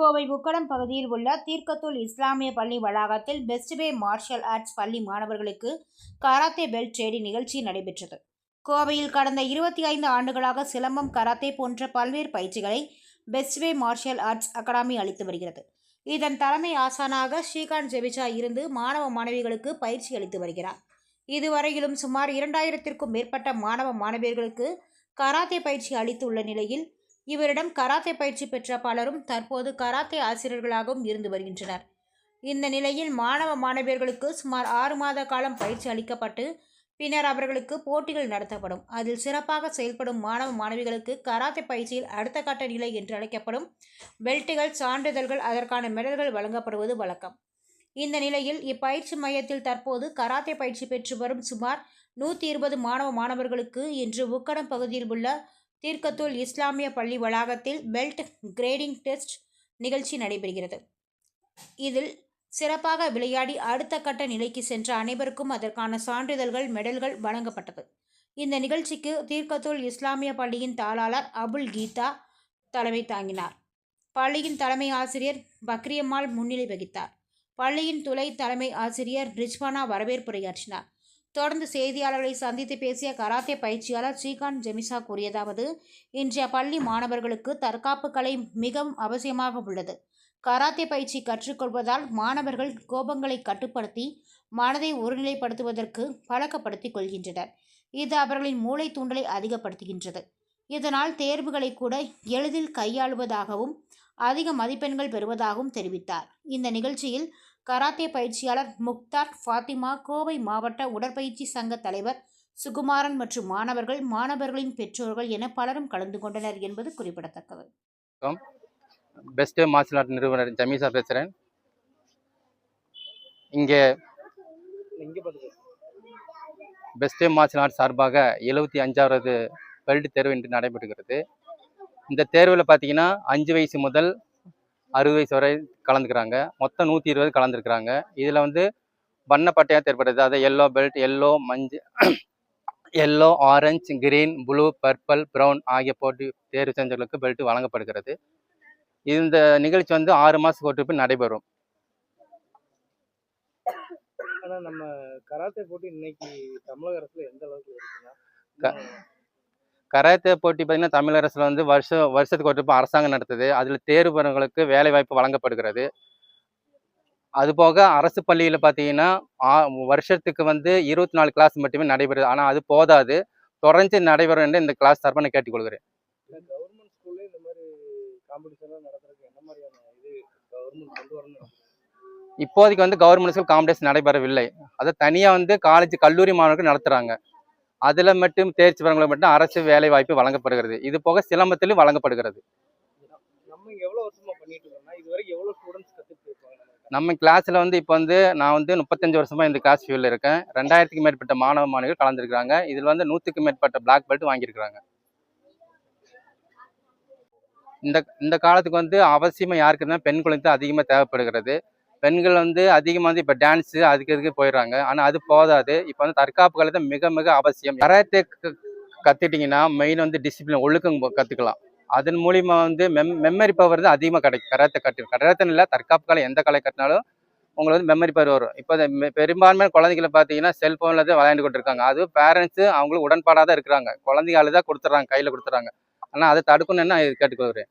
கோவை உக்கடம் பகுதியில் உள்ள தீர்க்கத்தூள் இஸ்லாமிய பள்ளி வளாகத்தில் பெஸ்ட் பே மார்ஷல் ஆர்ட்ஸ் பள்ளி மாணவர்களுக்கு கராத்தே பெல்ட் ட்ரேடிங் நிகழ்ச்சி நடைபெற்றது. கோவையில் கடந்த இருபத்தி ஐந்து ஆண்டுகளாக சிலம்பம் கராத்தே போன்ற பல்வேறு பயிற்சிகளை best way martial arts academy அளித்து வருகிறது. இதன் தலைமை ஆசானாக ஸ்ரீகாந்த் ஜெபிஜா இருந்து மாணவ மாணவிகளுக்கு பயிற்சி அளித்து வருகிறார். இதுவரையிலும் சுமார் இரண்டாயிரத்திற்கும் மேற்பட்ட மாணவ மாணவியர்களுக்கு கராத்தே பயிற்சி அளித்துள்ள நிலையில் இவரிடம் கராத்தே பயிற்சி பெற்ற பலரும் தற்போது கராத்தே ஆசிரியர்களாகவும் இருந்து வருகின்றனர். இந்த நிலையில் மாணவ மாணவியர்களுக்கு சுமார் ஆறு மாத காலம் பயிற்சி அளிக்கப்பட்டு பின்னர் அவர்களுக்கு போட்டிகள் நடத்தப்படும். அதில் சிறப்பாக செயல்படும் மாணவ மாணவிகளுக்கு கராத்தே பயிற்சியில் அடுத்த கட்ட நிலை என்று அழைக்கப்படும் பெல்ட்டுகள் சான்றிதழ்கள் அதற்கான மெடல்கள் வழங்கப்படுவது வழக்கம். இந்த நிலையில் இப்பயிற்சி மையத்தில் தற்போது கராத்தே பயிற்சி பெற்று வரும் சுமார் நூற்றி இருபது மாணவ மாணவர்களுக்கு இன்று உக்கடம் பகுதியில் உள்ள தீர்க்கத்தூள் இஸ்லாமிய பள்ளி வளாகத்தில் பெல்ட் கிரேடிங் டெஸ்ட் நிகழ்ச்சி நடைபெறுகிறது. இதில் சிறப்பாக விளையாடி அடுத்த கட்ட நிலைக்கு சென்ற அனைவருக்கும் அதற்கான சான்றிதழ்கள் மெடல்கள் வழங்கப்பட்டது. இந்த நிகழ்ச்சிக்கு தீர்க்கத்தூள் இஸ்லாமிய பள்ளியின் தாளாளர் அபுல் கீதா தலைமை தாங்கினார். பள்ளியின் தலைமை ஆசிரியர் பக்ரியம்மாள் முன்னிலை வகித்தார். பள்ளியின் துளை தலைமை ஆசிரியர் ரிஜ்வானா வரவேற்புரையாற்றினார். தொடர்ந்து செய்தியாளர்களை சந்தித்து பேசிய கராத்தே பயிற்சியாளர் ஸ்ரீகாந்த் ஜெமிசா கூறியதாவது இன்றைய பள்ளி மாணவர்களுக்கு தற்காப்பு கலை மிகவும் அவசியமாக உள்ளது. கராத்தே பயிற்சி கற்றுக்கொள்வதால் மாணவர்கள் கோபங்களை கட்டுப்படுத்தி மனதை ஒருநிலைப்படுத்துவதற்கு பழக்கப்படுத்திக் கொள்கின்றனர். இது அவர்களின் மூளை தூண்டலை அதிகப்படுத்துகின்றது. இதனால் தேர்வுகளை கூட எளிதில் கையாளுவதாகவும் அதிக மதிப்பெண்கள் பெறுவதாகவும் தெரிவித்தார். இந்த நிகழ்ச்சியில் கராத்தே பயிற்சியாளர் முக்தார் ஃபாத்திமா கோவை மாவட்ட உடற்பயிற்சி சங்க தலைவர் சுகுமாரன் மற்றும் மாணவர்கள் மாணவர்களின் பெற்றோர்கள் என பலரும் கலந்து கொண்டனர் என்பது குறிப்பிடத்தக்கது. பெஸ்ட் மார்ஷல் ஆர்ட் நிறுவனர் ஜமீசா பேசுகிறேன் இங்கே பெஸ்ட் மார்ஷல் ஆர்ட் சார்பாக எழுபத்தி அஞ்சாவது பெல்ட் தேர்வு இன்று நடைபெறுகிறது. இந்த தேர்வில் பார்த்தீங்கன்னா அஞ்சு வயசு முதல் அறுபது வயசு வரை கலந்துக்கிறாங்க. மொத்தம் நூற்றி இருபது கலந்துருக்குறாங்க. இதில் வந்து வண்ண பட்டையாக தேர்ப்படுது அது எல்லோ பெல்ட் எல்லோ மஞ்சள் yellow orange green blue purple brown ஆகிய போட்டி தேர்வு செஞ்சவர்களுக்கு பெல்ட் வழங்கப்படுகிறது. இந்த நிகழ்ச்சி வந்து ஆறு மாதத்துக்கு ஒரு நடைபெறும். ஆனா நம்ம கராத்தே போட்டி இன்னைக்கு தமிழக அரசுல எந்த அளவுக்கு இருக்குன்னா கராத்தே போட்டி பார்த்தீங்கன்னா தமிழக அரசில் வந்து வருஷம் வருஷத்துக்கு ஒரு அரசாங்கம் நடத்துது. அதில் தேர்வு பெறவங்களுக்கு வேலை வாய்ப்பு வழங்கப்படுகிறது அதுபோக அரசு பள்ளியில் பார்த்தீங்கன்னா வருஷத்துக்கு வந்து இருபத்தி நாலு கிளாஸ் மட்டுமே நடைபெறுது. ஆனால் அது போதாது. தொடர்ந்து நடைபெறும் என்று இந்த கிளாஸ் சார்பாக நான் கேட்டுக்கொள்கிறேன். இப்போதைக்கு வந்து கவர்மெண்ட் ஸ்கூல் காம்படிஷன் நடைபெறவில்லை. அதை தனியாக வந்து காலேஜ் கல்லூரி மாணவர்கள் நடத்துகிறாங்க அதில் மட்டும் தேர்ச்சி பெறவங்களுக்கு மட்டும் அரசு வேலை வாய்ப்பு வழங்கப்படுகிறது. இது போக சிலம்பத்திலும் வழங்கப்படுகிறது. நம்ம கிளாஸில் வந்து இப்போ வந்து நான் வந்து முப்பத்தஞ்சு வருஷமா இந்த கிளாஸ் ஃபீல்டில் இருக்கேன். ரெண்டாயிரத்துக்கு மேற்பட்ட மாணவ மாணவிகள் கலந்துருக்காங்க இதில் வந்து நூற்றுக்கு மேற்பட்ட பிளாக் பெல்ட் வாங்கியிருக்கிறாங்க. இந்த இந்த காலத்துக்கு வந்து அவசியமாக யாருக்கு இருந்தால் பெண் குழந்தை அதிகமாக தேவைப்படுகிறது. பெண்கள் வந்து அதிகமாக வந்து இப்போ டான்ஸு அதுக்கு இதுக்கு போயிடுறாங்க. ஆனால் அது போதாது. இப்போ வந்து தற்காப்பு கலை தான் மிக மிக அவசியம். கராத்தே க- மெயின் வந்து டிசிப்ளின் ஒழுக்கம் கற்றுக்கலாம் அதன் மூலிமா வந்து மெம் மெமரி பவர் தான் அதிகமாக கிடைக்கும். கராத்தை கட்டு கராத்தன் இல்லை தற்காப்பு கலை எந்த கலை கட்டினாலும் உங்களுக்கு வந்து மெமரி பவர் வரும். இப்போ பெரும்பான்மையான குழந்தைகளை பார்த்தீங்கன்னா செல்ஃபோனில் தான் விளையாண்டு கொண்டு இருக்காங்க அது பேரண்ட்ஸு அவங்களுக்கு உடன்பாடாக தான் இருக்கிறாங்க. குழந்தைங்க தான் கொடுத்துட்றாங்க கையில் கொடுத்துட்றாங்க. ஆனால் அதை தடுக்கணும்னு நான் கேட்டுக்கொள்கிறேன்.